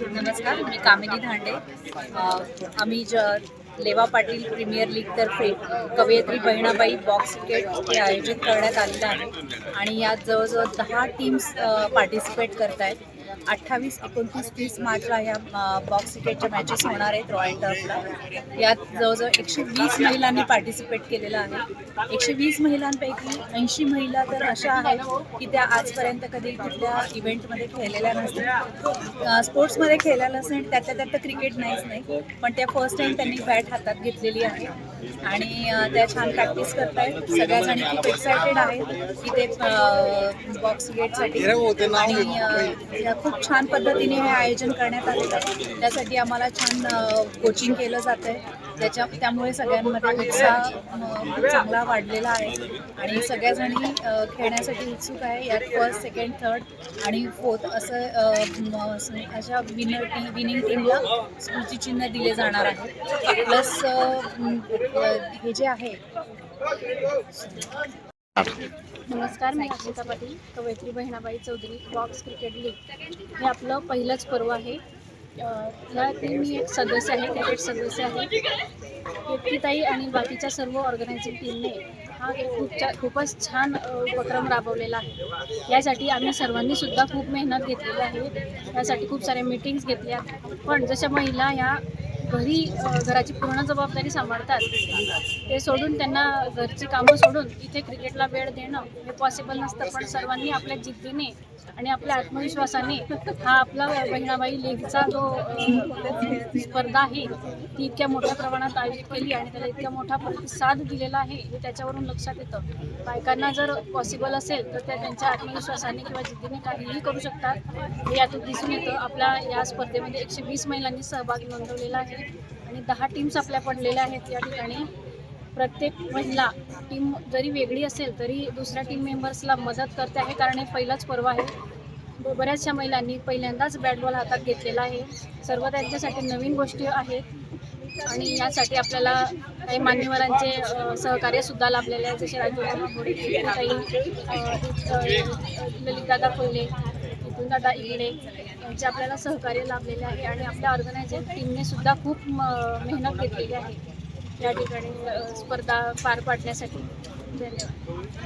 नमस्कार मी कामिनी धांडे. आम्ही ज लेवा पाटील प्रीमियर लीगतर्फे कवयित्री बहिणाबाई बॉक्स क्रिकेट हे आयोजित करण्यात आलेलं आहे. आणि यात जवळजवळ दहा टीम्स पार्टिसिपेट करत आहेत अठ्ठावीस एकोणतीस तीस मार्चला ह्या बॉक्स क्रिकेटच्या मॅचेस होणार आहेत रॉयल टर्फला यात जवळजवळ एकशे वीस महिलांनी पार्टिसिपेट केलेलं आहे. एकशे वीस महिलांपैकी ऐंशी महिला तर अशा आहेत की त्या आजपर्यंत कधी कुठल्या इव्हेंटमध्ये खेळलेल्या नसतात स्पोर्ट्समध्ये खेळलेल्या नसतात त्यातल्या त्यात तर क्रिकेट नाहीच नाही पण त्या फर्स्ट टाइम त्यांनी बॅट हातात घेतलेली आहे. आणि त्या छान प्रॅक्टिस करतायत. सगळ्याजणी खूप एक्सायटेड आहेत की ते बॉक्स क्रिकेटसाठी आणि खूप छान पद्धतीने हे आयोजन करण्यात आलेलं आहे. त्यासाठी आम्हाला छान कोचिंग केलं जातं आहे त्याच्या त्यामुळे सगळ्यांमध्ये उत्साह चांगला वाढलेला आहे. आणि सगळ्याजणी खेळण्यासाठी उत्सुक आहे. यात फर्स्ट सेकंड थर्ड आणि फोर्थ असं अशा विनर टी विनिंग टीमला स्मृती चिन्ह दिले जाणार आहे. प्लस हे जे आहे नमस्कार मी Akshita Patil कवयत्री Bahinabai Chaudhari box cricket league. हे आपलं पहिलंच पर्व आहे. या यातील मी एक सदस्य आहे क्रिकेट सदस्य आहे. केतकीताई आणि बाकीच्या सर्व ऑर्गनायझिंग टीमने हा एक खूप छा खूपच छान उपक्रम राबवलेला आहे. यासाठी आम्ही सर्वांनी सुद्धा खूप मेहनत घेतलेली आहे. यासाठी खूप साऱ्या मीटिंग्स घेतल्या. पण जशा महिला ह्या घरी घराची पूर्ण जबाबदारी सांभाळतात. ते सोडून त्यांना घरची कामं सोडून इथे क्रिकेटला वेळ देणं हे पॉसिबल नसतं. पण सर्वांनी आपल्या जिद्दीने आणि आपल्या आत्मविश्वासाने हा आपला बहिणाबाई लीगचा जो स्पर्धा आहे ती इतक्या मोठ्या प्रमाणात आयोजित केली आणि त्याला इतक्या मोठा प्रतिसाद दिलेला आहे हे त्याच्यावरून लक्षात येतं. बायकांना जर पॉसिबल असेल तर त्या त्यांच्या आत्मविश्वासाने किंवा जिद्दीने काहीही करू शकतात. हे यातून दिसून येतं. आपल्या या स्पर्धेमध्ये एकशे वीस महिलांनी सहभाग नोंदवलेला आहे. आणि दहा टीम्स आपल्या पडलेल्या आहेत या ठिकाणी. प्रत्येक महिला टीम जरी वेगळी असेल तरी दुसऱ्या टीम मेंबर्सला मदत करते आहे कारण हे पहिलाच पर्व आहे. बऱ्याचशा महिलांनी पहिल्यांदाच बॅट बॉल हातात घेतलेला आहे. सर्व त्यांच्यासाठी नवीन गोष्टी आहेत. आणि यासाठी आपल्याला काही मान्यवरांचे सहकार्यसुद्धा लाभलेले आहे. जसे राजू मोडी काही ललितदादा कोल्हे दादा इकडे यांचे आपल्याला सहकार्य लाभलेले आहे आणि आपल्या ऑर्गनायझर टीमने सुद्धा खूप मेहनत घेतलेली आहे. या ठिकाणी स्पर्धा पार पाडण्यासाठी. धन्यवाद.